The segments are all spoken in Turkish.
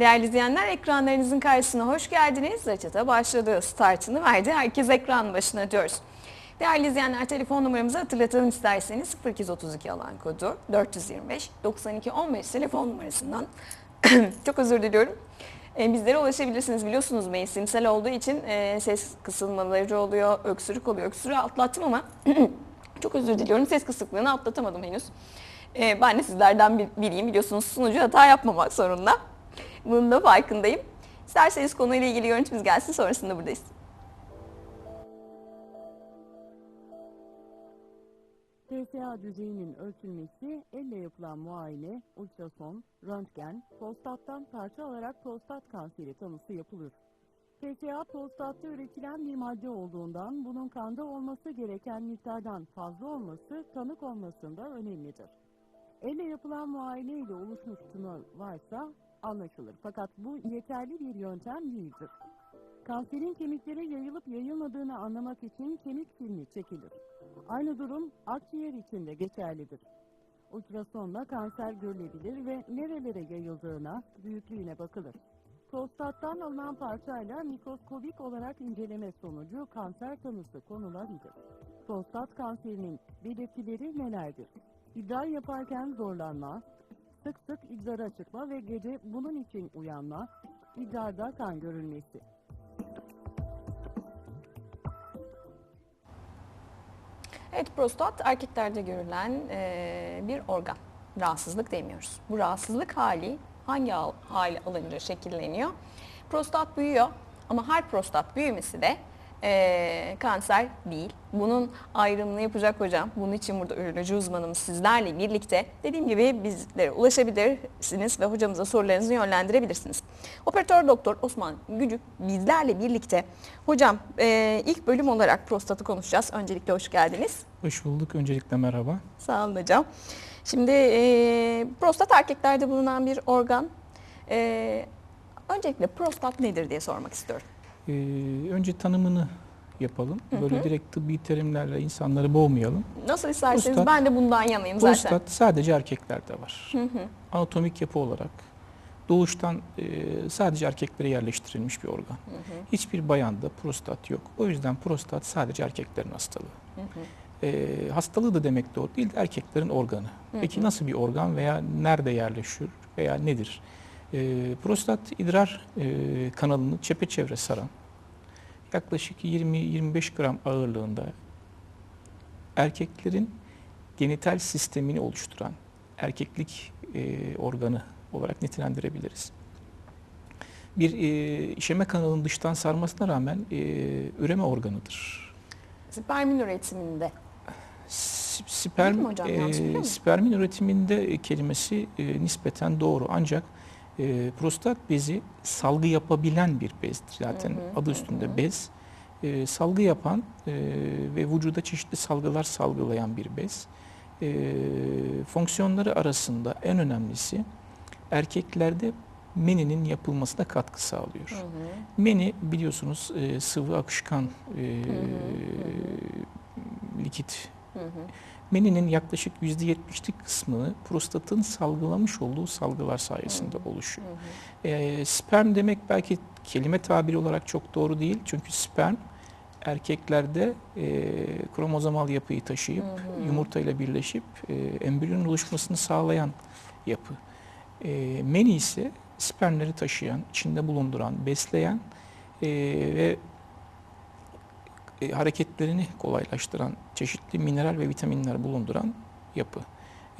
Değerli izleyenler ekranlarınızın karşısına hoş geldiniz. Reçete başladı. Startını verdi. Herkes ekran başına diyoruz. Değerli izleyenler telefon numaramızı hatırlatalım isterseniz 0232 alan kodu 425 92 15 telefon numarasından çok özür diliyorum. E, bizlere ulaşabilirsiniz biliyorsunuz mevsimsel olduğu için e, ses kısılmaları oluyor, öksürük oluyor. Öksürüğü atlattım ama çok özür diliyorum ses kısıklığını atlatamadım henüz. E, ben de sizlerden bil- bileyim biliyorsunuz sunucu hata yapmamak zorunda. Bunun da farkındayım. İsterseniz konuyla ilgili görüntümüz gelsin sonrasında buradayız. PSA düzeyinin ölçülmesi, elle yapılan muayene, ultrason, röntgen, prostattan parça alarak prostat kanseri tanısı yapılır. PSA prostatta üretilen bir madde olduğundan bunun kanda olması gereken miktardan fazla olması tanı konmasında önemlidir. Elle yapılan muayene ile oluşmuş tümör varsa anlaşılır. Fakat bu yeterli bir yöntem değildir. Kanserin kemiklere yayılıp yayılmadığını anlamak için kemik filmi çekilir. Aynı durum akciğer için de geçerlidir. Ultrasonla kanser görülebilir ve nerelere yayıldığına, büyüklüğüne bakılır. Prostattan alınan parçayla mikroskobik olarak inceleme sonucu kanser tanısı konulabilir. Prostat kanserinin belirtileri nelerdir? İdrar yaparken zorlanma, sık sık idrara çıkma ve gece bunun için uyanma, idrarda kan görülmesi. Evet prostat erkeklerde görülen e, bir organ. Rahatsızlık demiyoruz. Bu rahatsızlık hali hangi al- hal alınca şekilleniyor? Prostat büyüyor ama her prostat büyümesi de e, kanser değil. Bunun ayrımını yapacak hocam. Bunun için burada üroloji uzmanımız sizlerle birlikte dediğim gibi bizlere ulaşabilirsiniz ve hocamıza sorularınızı yönlendirebilirsiniz. Operatör doktor Osman Gücük bizlerle birlikte. Hocam e, ilk bölüm olarak prostatı konuşacağız. Öncelikle hoş geldiniz. Hoş bulduk. Öncelikle merhaba. Sağ olun hocam. Şimdi e, prostat erkeklerde bulunan bir organ. E, öncelikle prostat nedir diye sormak istiyorum. Ee, önce tanımını yapalım. Böyle direkt tıbbi terimlerle insanları boğmayalım. Nasıl isterseniz Prostat- ben de bundan yanayım zaten. Prostat sadece erkeklerde var. Anatomik yapı olarak doğuştan e, sadece erkeklere yerleştirilmiş bir organ. Hiçbir bayanda prostat yok. O yüzden prostat sadece erkeklerin hastalığı. E, hastalığı da demek doğru değil, erkeklerin organı. Peki nasıl bir organ veya nerede yerleşiyor veya nedir? E, prostat idrar e, kanalını çepeçevre saran, yaklaşık 20-25 gram ağırlığında erkeklerin genital sistemini oluşturan erkeklik e, organı olarak nitelendirebiliriz. Bir e, işeme kanalının dıştan sarmasına rağmen e, üreme organıdır. Spermin üretiminde. S- Sperm, muyum? spermin üretiminde e, kelimesi e, nispeten doğru ancak e, prostat bezi salgı yapabilen bir bezdir. Zaten adı üstünde bez. E, salgı yapan e, ve vücuda çeşitli salgılar salgılayan bir bez. E, fonksiyonları arasında en önemlisi erkeklerde meninin yapılmasına katkı sağlıyor. Meni biliyorsunuz e, sıvı akışkan e, likit. Meninin yaklaşık %70'lik kısmını prostatın salgılamış olduğu salgılar sayesinde oluşuyor. E, sperm demek belki kelime tabiri olarak çok doğru değil. Çünkü sperm erkeklerde e, kromozomal yapıyı taşıyıp yumurtayla birleşip e, embriyonun oluşmasını sağlayan yapı. E, meni ise spermleri taşıyan, içinde bulunduran, besleyen e, ve e, hareketlerini kolaylaştıran çeşitli mineral ve vitaminler bulunduran yapı.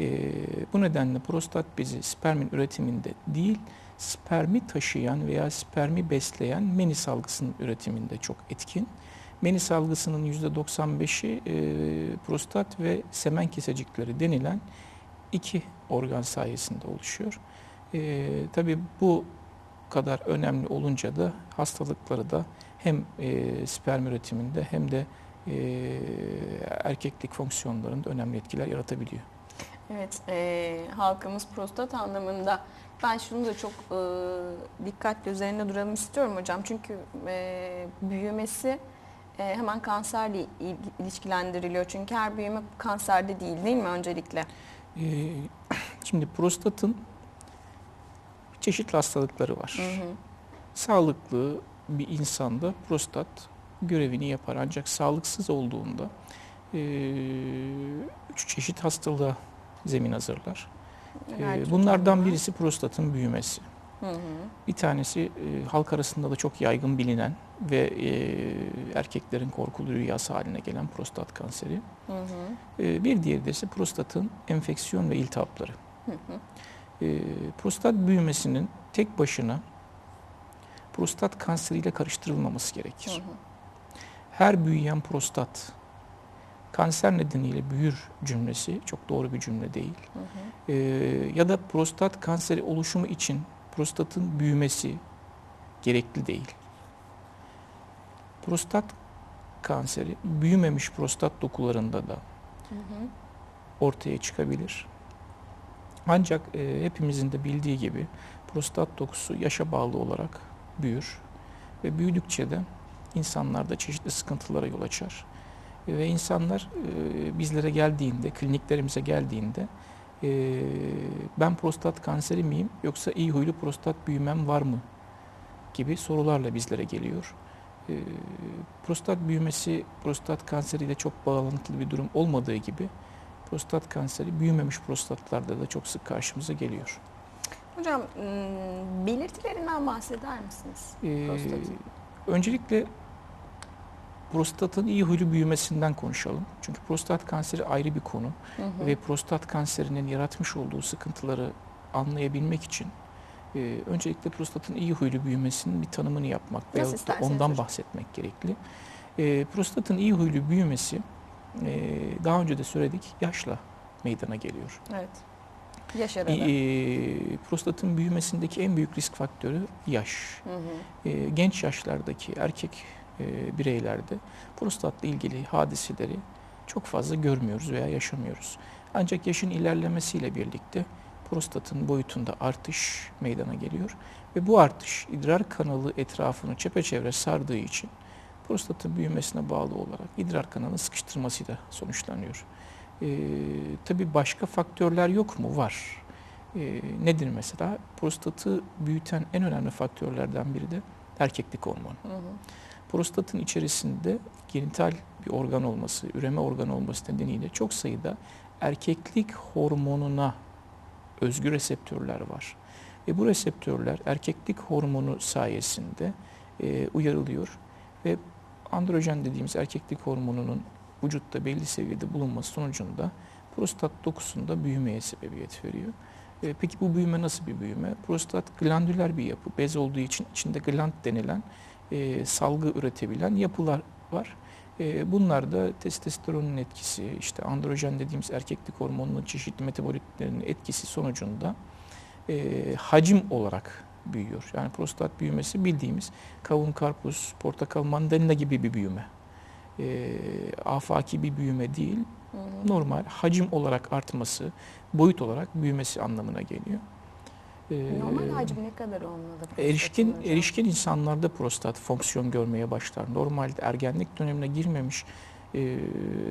E, bu nedenle prostat bezi spermin üretiminde değil, spermi taşıyan veya spermi besleyen meni salgısının üretiminde çok etkin. Meni salgısının %95'i e, prostat ve semen kesecikleri denilen iki organ sayesinde oluşuyor. Tabii bu kadar önemli olunca da hastalıkları da hem e, sperm üretiminde hem de e, erkeklik fonksiyonlarında önemli etkiler yaratabiliyor. Evet, e, halkımız prostat anlamında ben şunu da çok e, dikkatle üzerinde duralım istiyorum hocam. Çünkü e, büyümesi e, hemen kanserle il- ilişkilendiriliyor. Çünkü her büyüme kanserde değil değil mi öncelikle? E, şimdi prostatın çeşitli hastalıkları var. Sağlıklı bir insanda prostat görevini yapar. Ancak sağlıksız olduğunda üç çeşit hastalığa zemin hazırlar. Bunlardan bunlar? birisi prostatın büyümesi. Hı hı. Bir tanesi e, halk arasında da çok yaygın bilinen ve e, erkeklerin korkulu rüyası haline gelen prostat kanseri. Hı hı. E, bir diğeri de ise prostatın enfeksiyon ve iltihapları. Hı hı. E, prostat büyümesinin tek başına prostat kanseriyle karıştırılmaması gerekir. Hı hı. Her büyüyen prostat kanser nedeniyle büyür cümlesi çok doğru bir cümle değil. Hı hı. E, ya da prostat kanseri oluşumu için prostatın büyümesi gerekli değil. Prostat kanseri büyümemiş prostat dokularında da Hı hı. ortaya çıkabilir. Ancak e, hepimizin de bildiği gibi prostat dokusu yaşa bağlı olarak büyür ve büyüdükçe de insanlarda çeşitli sıkıntılara yol açar. Ve insanlar e, bizlere geldiğinde, kliniklerimize geldiğinde e, ben prostat kanseri miyim yoksa iyi huylu prostat büyümem var mı gibi sorularla bizlere geliyor. E, prostat büyümesi prostat kanseriyle çok bağlantılı bir durum olmadığı gibi prostat kanseri büyümemiş prostatlarda da çok sık karşımıza geliyor. Hocam ım, belirtilerinden bahseder misiniz? Ee, Prostatın. öncelikle prostatın iyi huylu büyümesinden konuşalım. Çünkü prostat kanseri ayrı bir konu Hı hı. ve prostat kanserinin yaratmış olduğu sıkıntıları anlayabilmek için e, öncelikle prostatın iyi huylu büyümesinin bir tanımını yapmak veyahut da ondan hocam. bahsetmek gerekli. E, prostatın iyi huylu büyümesi e, daha önce de söyledik yaşla meydana geliyor. Evet. Yaş aralığı. E, prostatın büyümesindeki en büyük risk faktörü yaş. Hı hı. E, genç yaşlardaki erkek e, bireylerde prostatla ilgili hadiseleri çok fazla görmüyoruz veya yaşamıyoruz. Ancak yaşın ilerlemesiyle birlikte prostatın boyutunda artış meydana geliyor ve bu artış idrar kanalı etrafını çepeçevre sardığı için prostatın büyümesine bağlı olarak idrar kanalının sıkıştırmasıyla sonuçlanıyor. E, tabii başka faktörler yok mu? Var. E, nedir mesela? Prostatı büyüten en önemli faktörlerden biri de erkeklik hormonu. Hı hı. Prostatın içerisinde genital bir organ olması, üreme organı olması nedeniyle çok sayıda erkeklik hormonuna özgü reseptörler var. Ve bu reseptörler erkeklik hormonu sayesinde e, uyarılıyor ve androjen dediğimiz erkeklik hormonunun vücutta belli seviyede bulunması sonucunda prostat dokusunda büyümeye sebebiyet veriyor. E, peki bu büyüme nasıl bir büyüme? Prostat glandüler bir yapı. Bez olduğu için içinde gland denilen e, salgı üretebilen yapılar var. E, bunlar da testosteronun etkisi, işte androjen dediğimiz erkeklik hormonunun çeşitli metabolitlerinin etkisi sonucunda e, hacim olarak büyüyor. Yani prostat büyümesi bildiğimiz kavun, karpuz, portakal, mandalina gibi bir büyüme. E, afaki bir büyüme değil, Hı hı. normal hacim olarak artması, boyut olarak büyümesi anlamına geliyor. E, Normal hacmi ne kadar olmalı? Erişkin hocam? erişkin insanlarda prostat fonksiyon görmeye başlar. Normalde ergenlik dönemine girmemiş e,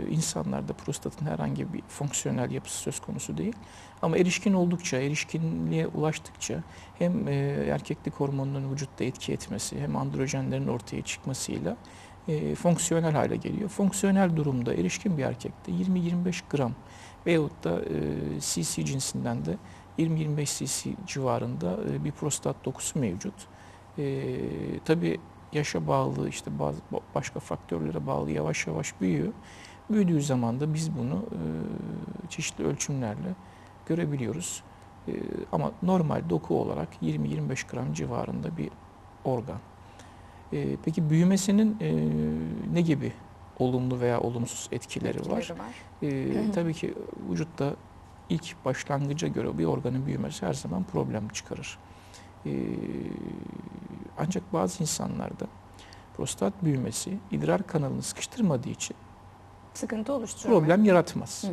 insanlarda prostatın herhangi bir fonksiyonel yapısı söz konusu değil. Ama erişkin oldukça, erişkinliğe ulaştıkça hem e, erkeklik hormonunun vücutta etki etmesi hem androjenlerin ortaya çıkmasıyla e, fonksiyonel hale geliyor. Fonksiyonel durumda erişkin bir erkekte 20-25 gram veyahut da e, CC cinsinden de 20-25 cc civarında e, bir prostat dokusu mevcut. E, tabii yaşa bağlı işte bazı başka faktörlere bağlı yavaş yavaş büyüyor. Büyüdüğü zaman da biz bunu e, çeşitli ölçümlerle görebiliyoruz. E, ama normal doku olarak 20-25 gram civarında bir organ. E, peki büyümesinin e, ne gibi olumlu veya olumsuz etkileri, var? Etkileri var. Ee, tabii ki vücutta ilk başlangıca göre bir organın büyümesi her zaman problem çıkarır. Ee, ancak bazı insanlarda prostat büyümesi idrar kanalını sıkıştırmadığı için Sıkıntı oluşturuyor. mu? problem yaratmaz. Hı hı.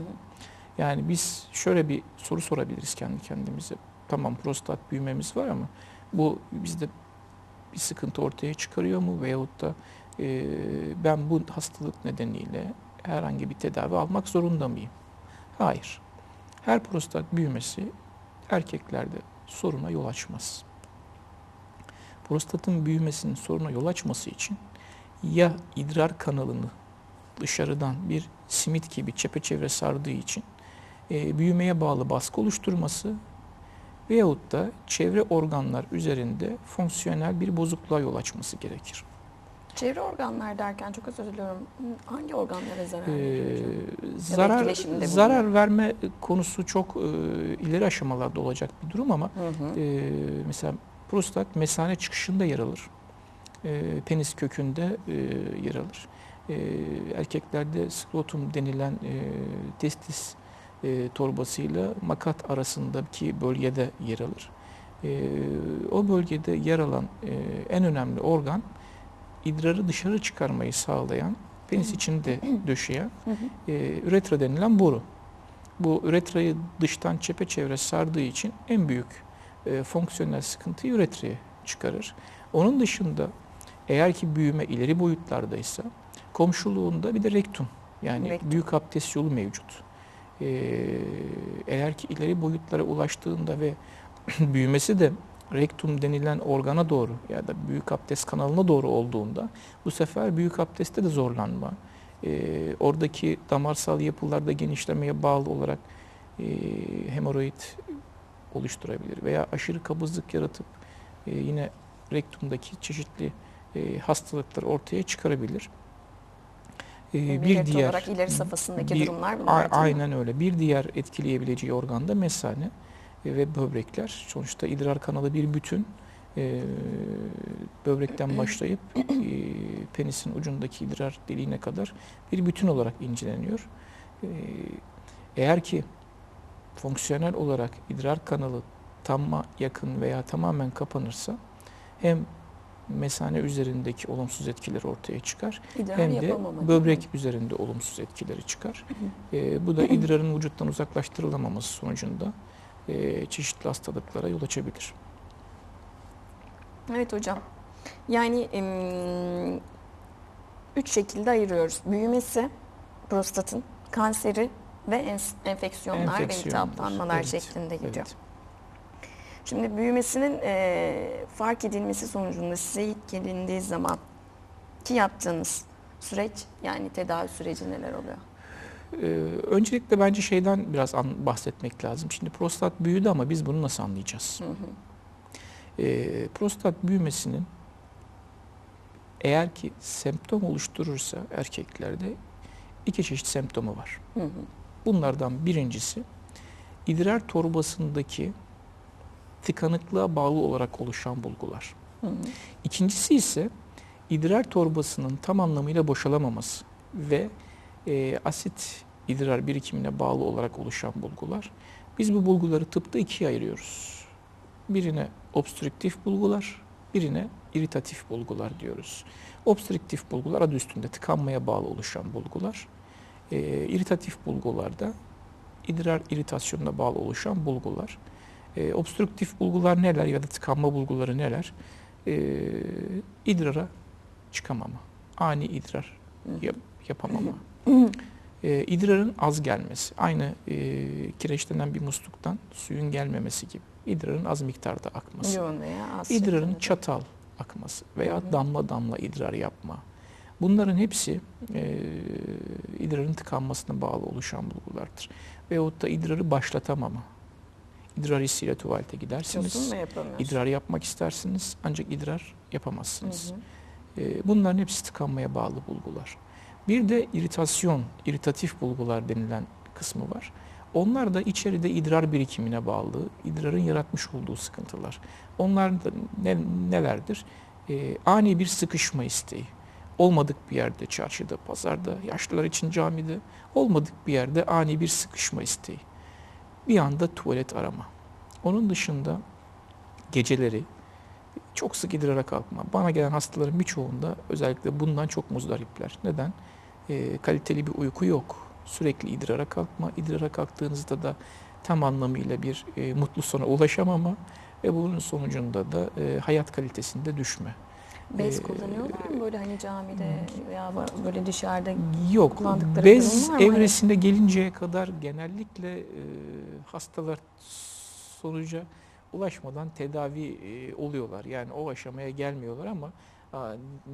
Yani biz şöyle bir soru sorabiliriz kendi kendimize. Tamam prostat büyümemiz var ama bu bizde bir sıkıntı ortaya çıkarıyor mu? Veyahut da e, ben bu hastalık nedeniyle herhangi bir tedavi almak zorunda mıyım? Hayır. Her prostat büyümesi erkeklerde soruna yol açmaz. Prostatın büyümesinin soruna yol açması için ya idrar kanalını dışarıdan bir simit gibi çepeçevre sardığı için e, büyümeye bağlı baskı oluşturması veyahut da çevre organlar üzerinde fonksiyonel bir bozukluğa yol açması gerekir. Çevre organlar derken çok özür diliyorum. Hangi organlara zarar Ee, veriyor? zarar etkileşimde zarar verme konusu çok e, ileri aşamalarda olacak bir durum ama Hı hı. e, mesela prostat mesane çıkışında yer alır. E, penis kökünde e, yer alır. E, erkeklerde skrotum denilen e, testis e, torbasıyla makat arasındaki bölgede yer alır. E, o bölgede yer alan e, en önemli organ idrarı dışarı çıkarmayı sağlayan, penis içinde döşeyen e, üretra denilen boru. Bu üretrayı dıştan çepeçevre sardığı için en büyük e, fonksiyonel sıkıntıyı üretraya çıkarır. Onun dışında eğer ki büyüme ileri boyutlardaysa komşuluğunda bir de rektum yani Rektum. büyük abdest yolu mevcut. E, eğer ki ileri boyutlara ulaştığında ve büyümesi de rektum denilen organa doğru ya da büyük abdest kanalına doğru olduğunda bu sefer büyük abdestte de zorlanma, e, oradaki damarsal yapılarda genişlemeye bağlı olarak e, hemoroid oluşturabilir veya aşırı kabızlık yaratıp e, yine rektumdaki çeşitli e, hastalıklar ortaya çıkarabilir. E, Belirti olarak ileri safhasındaki bir- durumlar bunlar aynen öyle. Bir diğer etkileyebileceği organ da mesane ve böbrekler. Sonuçta idrar kanalı bir bütün. E, böbrekten başlayıp e, penisin ucundaki idrar deliğine kadar bir bütün olarak inceleniyor. E, eğer ki fonksiyonel olarak idrar kanalı tamma yakın veya tamamen kapanırsa hem mesane üzerindeki olumsuz etkiler ortaya çıkar İdrar hem de böbrek üzerinde olumsuz etkileri çıkar. E, bu da idrarın vücuttan uzaklaştırılamaması sonucunda e, çeşitli hastalıklara yol açabilir. Evet hocam. Yani em, üç şekilde ayırıyoruz. Büyümesi, prostatın, kanseri ve ens- enfeksiyonlar, ve Enfeksiyonlar, iltihaplanmalar evet, şeklinde gidiyor. Evet. Şimdi büyümesinin e, fark edilmesi sonucunda size ilk gelindiği zaman ki yaptığınız süreç yani tedavi süreci neler oluyor? Ee, öncelikle bence şeyden biraz an- bahsetmek lazım. Şimdi prostat büyüdü ama biz bunu nasıl anlayacağız? Hı hı. Ee, prostat büyümesinin eğer ki semptom oluşturursa erkeklerde iki çeşit semptomu var. Hı hı. Bunlardan birincisi idrar torbasındaki tıkanıklığa bağlı olarak oluşan bulgular. Hı. İkincisi ise idrar torbasının tam anlamıyla boşalamaması ve e, asit idrar birikimine bağlı olarak oluşan bulgular. Biz bu bulguları tıpta ikiye ayırıyoruz. Birine obstrüktif bulgular, birine iritatif bulgular diyoruz. Obstrüktif bulgular adı üstünde tıkanmaya bağlı oluşan bulgular. E, iritatif bulgularda idrar iritasyonuna bağlı oluşan bulgular. E, obstrüktif bulgular neler ya da tıkanma bulguları neler? E, idrara çıkamama, ani idrar yap- yapamama, e, idrarın az gelmesi, aynı e, kireçlenen bir musluktan suyun gelmemesi gibi, idrarın az miktarda akması, Yoğun veya az idrarın şeklinde. çatal akması veya Hı hı. damla damla idrar yapma. Bunların hepsi e, idrarın tıkanmasına bağlı oluşan bulgulardır. Veyahut da idrarı başlatamama. İdrar hissiyle tuvalete gidersiniz. Yosun mu yapamıyorsun? İdrar yapmak istersiniz ancak idrar yapamazsınız. Hı hı. Ee, Bunların hepsi tıkanmaya bağlı bulgular. Bir de iritasyon, iritatif bulgular denilen kısmı var. Onlar da içeride idrar birikimine bağlı, idrarın yaratmış olduğu sıkıntılar. Onlar da ne, nelerdir? Ee, ani bir sıkışma isteği. Olmadık bir yerde, çarşıda, pazarda, yaşlılar için camide, olmadık bir yerde ani bir sıkışma isteği. Bir anda tuvalet arama. Onun dışında geceleri çok sık idrara kalkma. Bana gelen hastaların birçoğunda özellikle bundan çok muzdaripler. Neden? Ee, kaliteli bir uyku yok. Sürekli idrara kalkma. İdrara kalktığınızda da tam anlamıyla bir e, mutlu sona ulaşamama ve bunun sonucunda da e, hayat kalitesinde düşme. Bez Ee, kullanıyorlar mı böyle hani camide veya böyle dışarıda? Yok. Kullandıkları Bez var mı? evresine gelinceye kadar genellikle e, hastalar sonuca ulaşmadan tedavi e, oluyorlar. Yani o aşamaya gelmiyorlar ama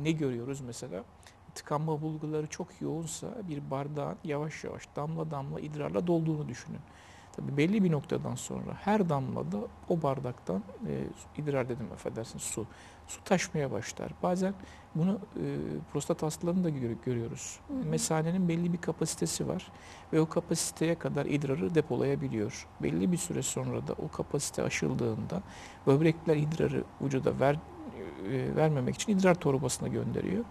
ne görüyoruz mesela? Tıkanma bulguları çok yoğunsa bir bardağın yavaş yavaş damla damla idrarla dolduğunu düşünün. Tabii belli bir noktadan sonra her damlada o bardaktan e, idrar dedim affedersin su su taşmaya başlar. Bazen bunu e, prostat hastalarında gör- görüyoruz. Hı hı. Mesanenin belli bir kapasitesi var ve o kapasiteye kadar idrarı depolayabiliyor. Belli bir süre sonra da o kapasite aşıldığında böbrekler idrarı vücuda ver, e, vermemek için idrar torbasına gönderiyor.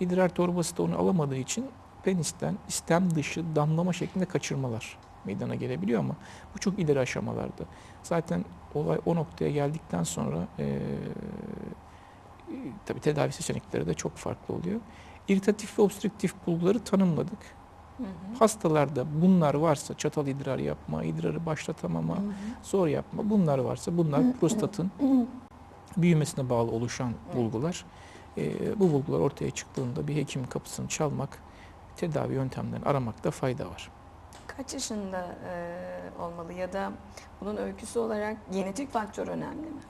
İdrar torbası da onu alamadığı için penisten istem dışı damlama şeklinde kaçırmalar meydana gelebiliyor ama bu çok ileri aşamalarda. Zaten olay o noktaya geldikten sonra e, tabii tedavi seçenekleri de çok farklı oluyor. İritatif ve obstrüktif bulguları tanımladık. Hı hı. Hastalarda bunlar varsa çatal idrar yapma, idrarı başlatamama, Hı hı. zor yapma bunlar varsa bunlar prostatın büyümesine bağlı oluşan bulgular. Ee, bu bulgular ortaya çıktığında bir hekim kapısını çalmak, tedavi yöntemlerini aramakta fayda var. Kaç yaşında e, olmalı ya da bunun öyküsü olarak genetik faktör önemli mi?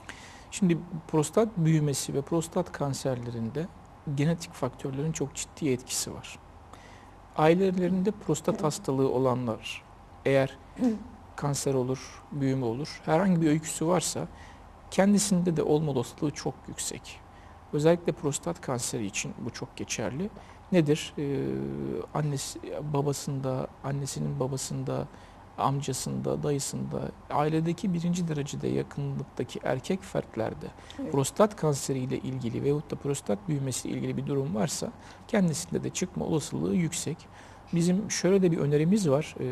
Şimdi prostat büyümesi ve prostat kanserlerinde genetik faktörlerin çok ciddi etkisi var. Ailelerinde prostat hastalığı olanlar eğer kanser olur, büyüme olur, herhangi bir öyküsü varsa kendisinde de olma olasılığı çok yüksek. Özellikle prostat kanseri için bu çok geçerli. Nedir? Ee, annesi, babasında, annesinin babasında, amcasında, dayısında, ailedeki birinci derecede yakınlıktaki erkek fertlerde Evet. prostat kanseriyle ilgili veyahut da prostat büyümesiyle ilgili bir durum varsa kendisinde de çıkma olasılığı yüksek. Bizim şöyle de bir önerimiz var ee,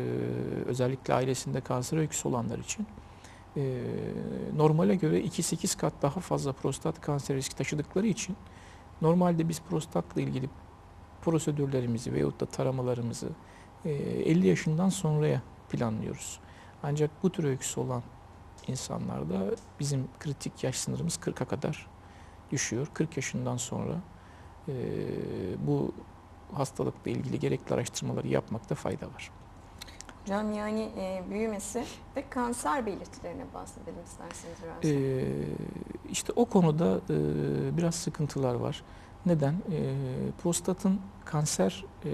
özellikle ailesinde kanser öyküsü olanlar için. Ee, normale göre 2-8 kat daha fazla prostat kanseri riski taşıdıkları için normalde biz prostatla ilgili prosedürlerimizi veyahut da taramalarımızı e, 50 yaşından sonraya planlıyoruz. Ancak bu tür öyküsü olan insanlarda bizim kritik yaş sınırımız 40'a kadar düşüyor. 40 yaşından sonra bu hastalıkla ilgili gerekli araştırmaları yapmakta fayda var. Hocam yani e, büyümesi ve kanser belirtilerine bahsedelim isterseniz biraz. Ee, işte o konuda e, biraz sıkıntılar var. Neden? Ee, prostatın kanser e,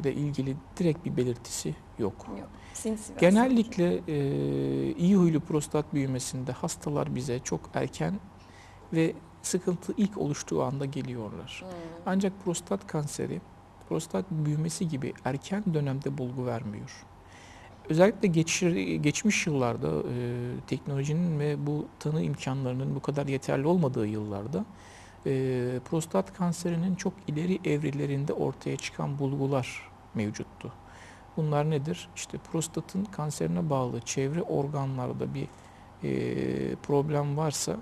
ile ilgili direkt bir belirtisi yok. Yok. Sinsi Genellikle e, iyi huylu prostat büyümesinde hastalar bize çok erken ve sıkıntı ilk oluştuğu anda geliyorlar. Hmm. Ancak prostat kanseri, prostat büyümesi gibi erken dönemde bulgu vermiyor. Özellikle geçir, geçmiş yıllarda e, teknolojinin ve bu tanı imkanlarının bu kadar yeterli olmadığı yıllarda e, prostat kanserinin çok ileri evrelerinde ortaya çıkan bulgular mevcuttu. Bunlar nedir? İşte prostatın kanserine bağlı çevre organlarda bir e, problem varsa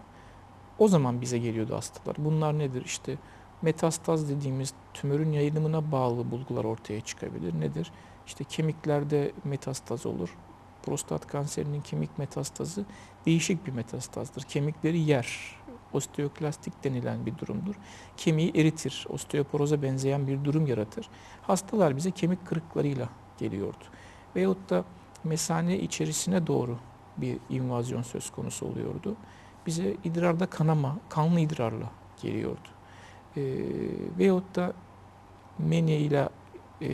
o zaman bize geliyordu hastalar. Bunlar nedir? İşte metastaz dediğimiz tümörün yayılımına bağlı bulgular ortaya çıkabilir. Nedir? İşte kemiklerde metastaz olur. Prostat kanserinin kemik metastazı değişik bir metastazdır. Kemikleri yer. Osteoklastik denilen bir durumdur. Kemiği eritir. Osteoporoza benzeyen bir durum yaratır. Hastalar bize kemik kırıklarıyla geliyordu. Veyahut da mesane içerisine doğru bir invazyon söz konusu oluyordu. Bize idrarda kanama, kanlı idrarla geliyordu. E, veyahut da meni ile e,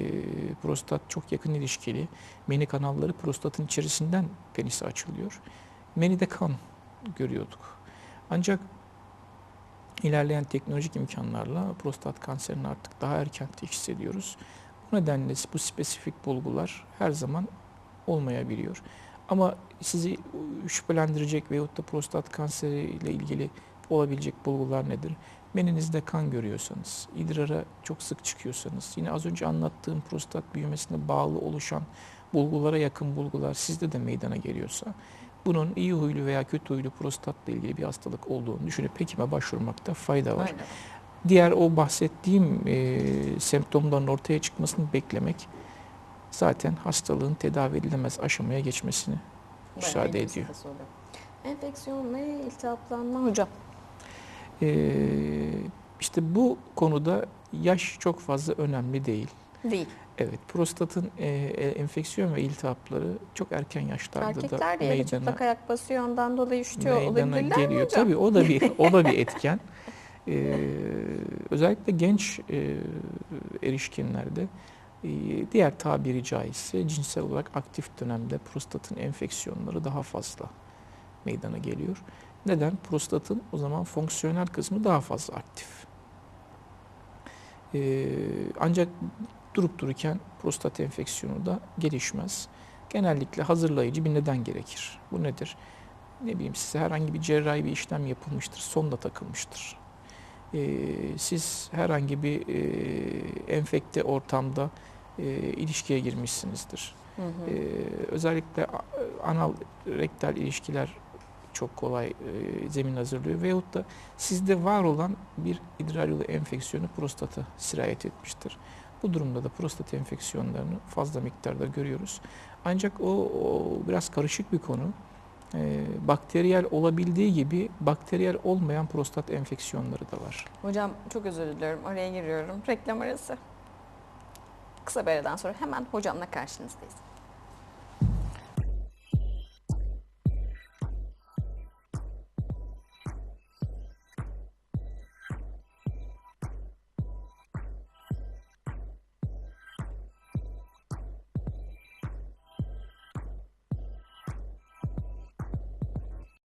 prostat çok yakın ilişkili. Meni kanalları prostatın içerisinden penisi açılıyor. Menide kan görüyorduk. Ancak ilerleyen teknolojik imkanlarla prostat kanserini artık daha erken teşhis ediyoruz. Bu nedenle bu spesifik bulgular her zaman olmayabiliyor. Ama sizi şüphelendirecek veyahut da prostat kanseri ile ilgili olabilecek bulgular nedir? Meninizde kan görüyorsanız, idrara çok sık çıkıyorsanız, yine az önce anlattığım prostat büyümesine bağlı oluşan bulgulara yakın bulgular sizde de meydana geliyorsa, bunun iyi huylu veya kötü huylu prostatla ilgili bir hastalık olduğunu düşünüp hekime başvurmakta fayda var. Aynen. Diğer o bahsettiğim e, semptomların ortaya çıkmasını beklemek zaten hastalığın tedavi edilemez aşamaya geçmesini Bayağı müsaade ediyor. Enfeksiyon ve iltihaplanma hocam. Ee, işte bu konuda yaş çok fazla önemli değil. Değil. Evet, prostatın e, e, enfeksiyon ve iltihapları çok erken yaşlarda Erkekler da de yere meydana, çıplak ayak basıyor ondan dolayı üşütüyor meydana olabilirler mi geliyor. hocam? Tabii o da bir o da bir etken. Ee, özellikle genç e, erişkinlerde e, diğer tabiri caizse cinsel olarak aktif dönemde prostatın enfeksiyonları daha fazla meydana geliyor. Neden? Prostatın o zaman fonksiyonel kısmı daha fazla aktif. Ee, ancak durup dururken prostat enfeksiyonu da gelişmez. Genellikle hazırlayıcı bir neden gerekir. Bu nedir? Ne bileyim size herhangi bir cerrahi bir işlem yapılmıştır, sonda takılmıştır. Ee, siz herhangi bir e, enfekte ortamda e, ilişkiye girmişsinizdir. Hı hı. Ee, özellikle anal rektal ilişkiler çok kolay e, zemin hazırlıyor veyahut da sizde var olan bir idrar yolu enfeksiyonu prostata sirayet etmiştir. Bu durumda da prostat enfeksiyonlarını fazla miktarda görüyoruz. Ancak o, o biraz karışık bir konu. Ee, bakteriyel olabildiği gibi bakteriyel olmayan prostat enfeksiyonları da var. Hocam çok özür diliyorum araya giriyorum. Reklam arası. Kısa bir aradan sonra hemen hocamla karşınızdayız.